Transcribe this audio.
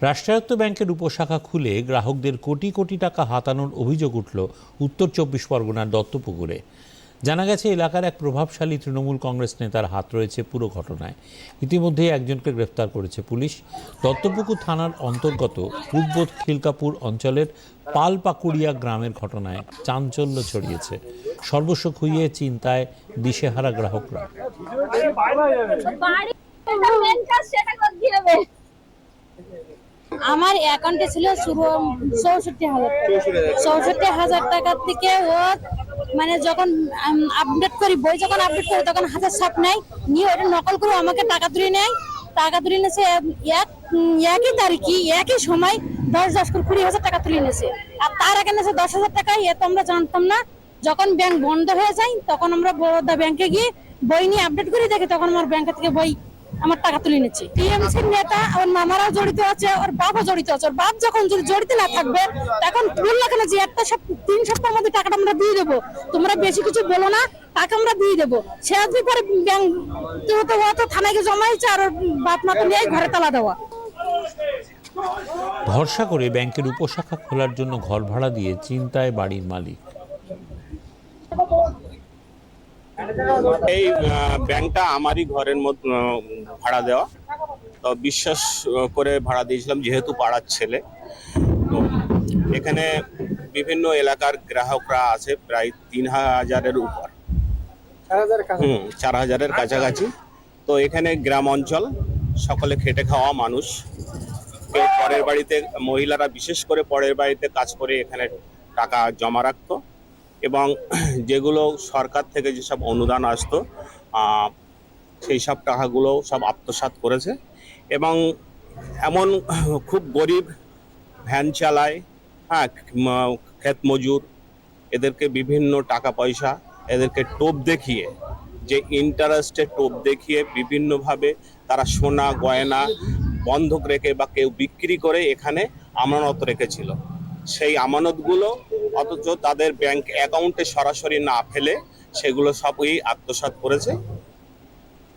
রাষ্ট্রায়ত্ত ব্যাংকের উপশাখা খুলে গ্রাহকদের কোটি কোটি টাকা হাতানোর অভিযোগ উঠল উত্তর চব্বিশ পরগনার দত্তপুকুরে জানা গেছে এলাকার এক প্রভাবশালী তৃণমূল কংগ্রেস নেতার হাত রয়েছে পুরো ঘটনায় ইতিমধ্যে একজনকে গ্রেফতার করেছে পুলিশ দত্তপুকুর থানার অন্তর্গত পূর্ব খিলকাপুর অঞ্চলের পালপাকুড়িয়া গ্রামের ঘটনায় চাঞ্চল্য ছড়িয়েছে সর্বস্ব খুইয়ে চিন্তায় দিশেহারা গ্রাহকরা আমার অ্যাকাউন্টে ছিল চৌষট্টি হাজার চৌষট্টি হাজার। টাকার থেকে ও মানে যখন আপডেট করি বই যখন আপডেট করি তখন হাতের ছাপ নেয় নিয়ে ওটা নকল করে আমাকে টাকা তুলে নেয়। টাকা তুলে নিয়েছে এক একই তারিখে একই সময় দশ দশ করে কুড়ি হাজার টাকা তুলে নিয়েছে। আর তার আগে নিয়েছে দশ হাজার টাকা এ তো আমরা জানতাম না। যখন ব্যাংক বন্ধ হয়ে যায় তখন আমরা বরোদা ব্যাংকে গিয়ে বই নিয়ে আপডেট করে দেখি তখন আমার ব্যাংক থেকে বই আমার টাকা তুলে নিচ্ছে। টিএমসির নেতা ওর মামারাও জড়িত আছে, ওর বাপও জড়িত আছে। ওর বাপ যখন যদি জড়িত না থাকবে, তখন বলল কেন যে একটা সপ্তাহ, তিন সপ্তাহের মধ্যে টাকাটা আমরা দিয়ে দেবো। তোমরা বেশি কিছু বলো না, টাকা আমরা দিয়ে দেবো। সে আজকে পরে ব্যাংক তো ও তো থানায় গিয়ে জমা হয়েছে আর ওর বাপ মা তো নিয়ে ঘরে তালা দেওয়া। ভরসা করে ব্যাংকের উপশাখা খোলার জন্য ঘর ভাড়া দিয়ে চিন্তায় বাড়ির মালিক। এই ব্যাংকটা আমারই ঘরের মধ্যে ভাড়া দেওয়া। তো বিশ্বাস করে ভাড়া দিয়েছিলাম যেহেতু পাড়ার ছেলে। তো এখানে বিভিন্ন এলাকার গ্রাহকরা আছে প্রায় তিন হাজারের উপর। হুম চার হাজারের কাছাকাছি। তো এখানে গ্রাম অঞ্চল সকলে খেটে খাওয়া মানুষ। কেউ পরের বাড়িতে মহিলারা বিশেষ করে পরের বাড়িতে কাজ করে এখানে টাকা জমা রাখতো। এবং যেগুলো সরকার থেকে যেসব অনুদান আসতো সেই সব টাকাগুলো সব আত্মসাৎ করেছে এবং এমন খুব গরিব ভ্যান চালায় হ্যাঁ ক্ষেত মজুর, এদেরকে বিভিন্ন টাকা পয়সা, এদেরকে টোপ দেখিয়ে, যে ইন্টারেস্টে টোপ দেখিয়ে বিভিন্নভাবে তারা সোনা, গয়না বন্ধক রেখে বা কেউ বিক্রি করে এখানে আমানত রেখেছিল। সেই আমানতগুলো অথচ তাদের ব্যাংক অ্যাকাউন্টে সরাসরি না ফেলে সেগুলো সবই আত্মসাত করেছে।